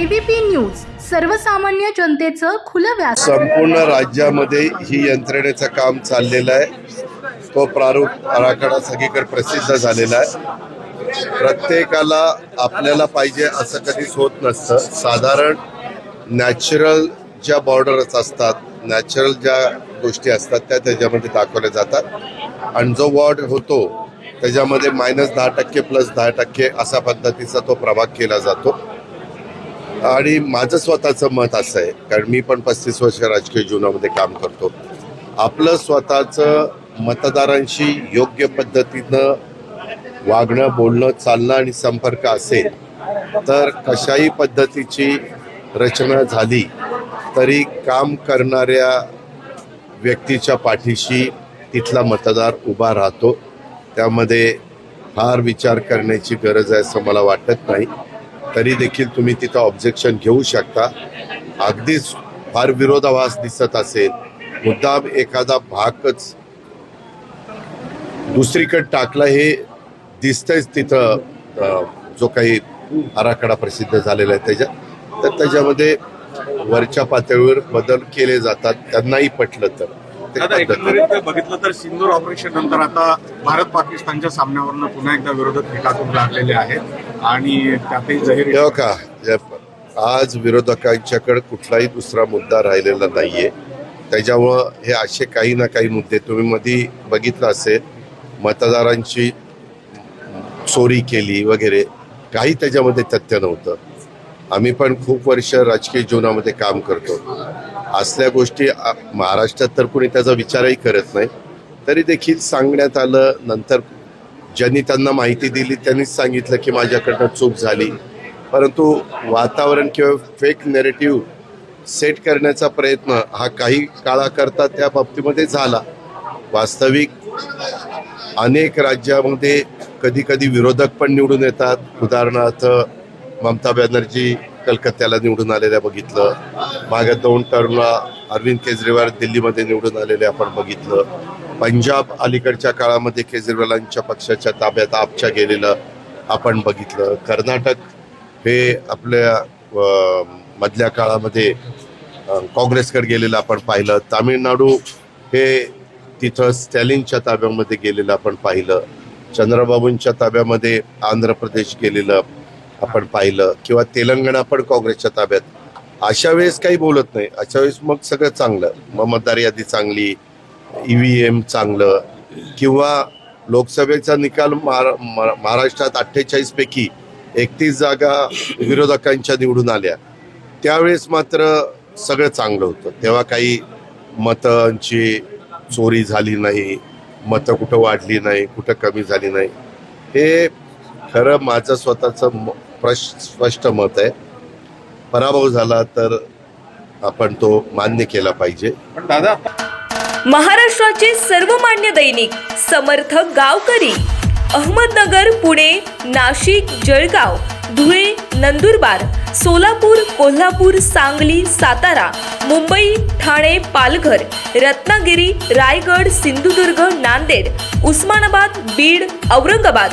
ABP news सर्वसामान्य जनतेचं खुलं व्यास संपूर्ण राज्यामध्ये ही यंत्रणेचं काम चाललेलं आहे. तो प्रारूप आराखडा सगळीकडे प्रसिद्ध झालेला आहे. प्रत्येकाला आपल्याला पाहिजे असं कधीच होत नसतं. साधारण नॅचरल ज्या बॉर्डरच असतात नॅचरल ज्या गोष्टी असतात त्या त्याच्यामध्ये दाखवल्या जातात. आणि जो वॉर्ड होतो त्याच्यामध्ये मायनस दहा टक्के प्लस दहा टक्के असा पद्धतीचा तो प्रभाग केला जातो. आणि माझं स्वतःचं मत असं आहे कारण मी पण पस्तीस वर्ष राजकीय जीवनामध्ये काम करतो. आपलं स्वतःचं मतदारांशी योग्य पद्धतीनं वागणं बोलणं चालणं आणि संपर्क असेल तर कशाही पद्धतीची रचना झाली तरी काम करणाऱ्या व्यक्तीच्या पाठीशी तिथला मतदार उभा राहतो. त्यामध्ये फार विचार करण्याची गरज आहे असं मला वाटत नाही. तरी देखील तुम्ही तिथं ऑब्जेक्शन घेऊ शकता. अगदीच फार विरोधाभास दिसत असेल. मुद्दाम एखादा भागच दुसरीकडे टाकला हे दिसतंयच तिथं जो काही आराखडा प्रसिद्ध झालेला आहे. त्याच्यात तर त्याच्यामध्ये वरच्या पातळीवर बदल केले जातात. त्यांनाही पटलं तर. दादा एकंदरीत बघितलं तर सिंदूर ऑपरेशन नंतर आता भारत पाकिस्तानच्या सामन्यावरनं पुन्हा एकदा विरोधक फेकाटून लागलेले आहेत. आणि त्यातही जहीर का आज विरोधकांच्याकडे कुठलाही दुसरा मुद्दा राहिलेला नाहीये. त्याच्यामुळं हे असे काही ना काही मुद्दे तुम्ही मधी बघितलं असेल मतदारांची चोरी केली वगैरे काही त्याच्यामध्ये तथ्य नव्हतं. आम्ही पण खूप वर्ष राजकीय जीवनामध्ये काम करतो. असल्या गोष्टी महाराष्ट्रात तर कोणी त्याचा विचारही करत नाही. तरी देखील सांगण्यात आलं नंतर ज्यांनी त्यांना माहिती दिली त्यांनीच सांगितलं की माझ्याकडनं चूक झाली. परंतु वातावरण किंवा फेक नेरेटिव्ह सेट करण्याचा प्रयत्न हा काही काळाकरता त्या बाबतीमध्ये झाला. वास्तविक अनेक राज्यामध्ये कधी कधी विरोधक पण निवडून येतात. उदाहरणार्थ ममता बॅनर्जी कलकत्त्याला निवडून आलेल्या बघितलं. मागे दोन टर्मला अरविंद केजरीवाल दिल्लीमध्ये निवडून आलेले आपण बघितलं. पंजाब अलीकडच्या काळामध्ये केजरीवालांच्या पक्षाच्या ताब्यात आपच्या गेलेलं आपण बघितलं. कर्नाटक हे आपल्या मधल्या काळामध्ये काँग्रेसकडे गेलेलं आपण पाहिलं. तामिळनाडू हे तिथं स्टॅलिनच्या ताब्यामध्ये गेलेलं आपण पाहिलं. चंद्रबाबूंच्या ताब्यामध्ये आंध्र प्रदेश गेलेलं. आपण पाहिलं किंवा तेलंगणा पण काँग्रेसच्या ताब्यात. अशा वेळेस काही बोलत नाही. अशा वेळेस मग सगळं चांगलं. मग मतदार यादी चांगली ई व्ही एम चांगलं किंवा लोकसभेचा निकाल महाराष्ट्रात अठ्ठेचाळीस पैकी एकतीस जागा विरोधकांच्या निवडून आल्या. त्यावेळेस मात्र सगळं चांगलं होतं. तेव्हा काही मतांची चोरी झाली नाही मतं कुठं वाढली नाही कुठं कमी झाली नाही. हे खरं माझं स्वतःचं म- प्रश स्पष्ट मत आहे. पराभव झाला तर आपण तो मान्य केला पाहिजे. पण दादा महाराष्ट्राचे सर्वमान्य दैनिक समर्थ गावकरी अहमदनगर पुणे नाशिक जळगाव धुळे नंदुरबार सोलापूर कोल्हापूर सांगली सातारा मुंबई ठाणे पालघर रत्नागिरी रायगड सिंधुदुर्ग नांदेड उस्मानाबाद बीड औरंगाबाद